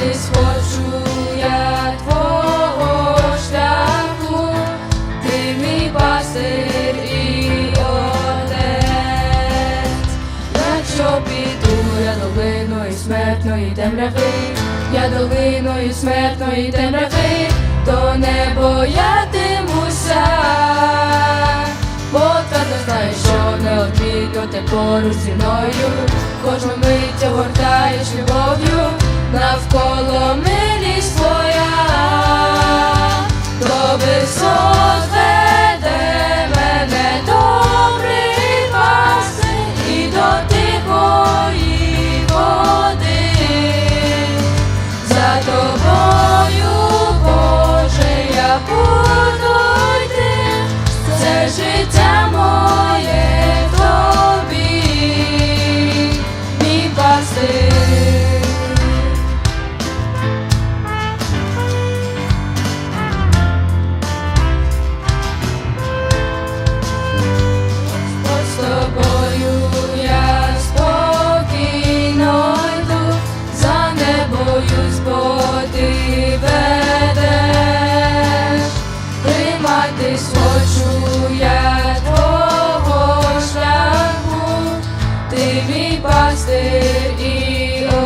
Торкнутись я твого шляху, ти мій пасир і отець, якщо піду долиною смертної темряви, я долиною смертної темряви, то не боятимуся, бо твердо знає, що неодмінно ти поруч зі мною, кожну мить огортаєш любов'ю. Навколо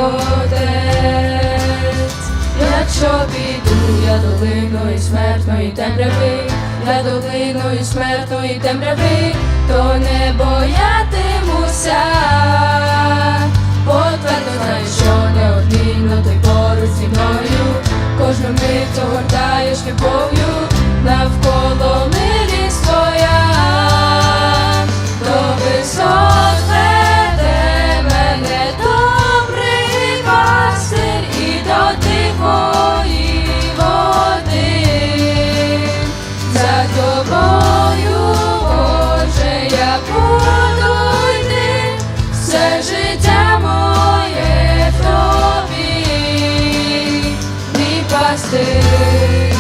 отець. Якщо піду я долиною смертної темряви, я долиною смертної темряви, то не боятимуся, бо твердо знаю, що неодмінно ти поруч зі мною, кожну мить огортаєш любов'ю, За тобою, Боже, я все життя моє в тобі, мій.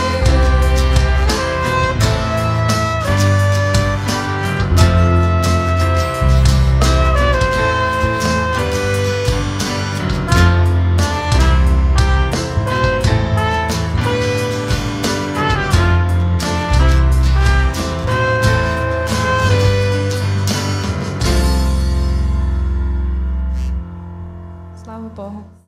porra.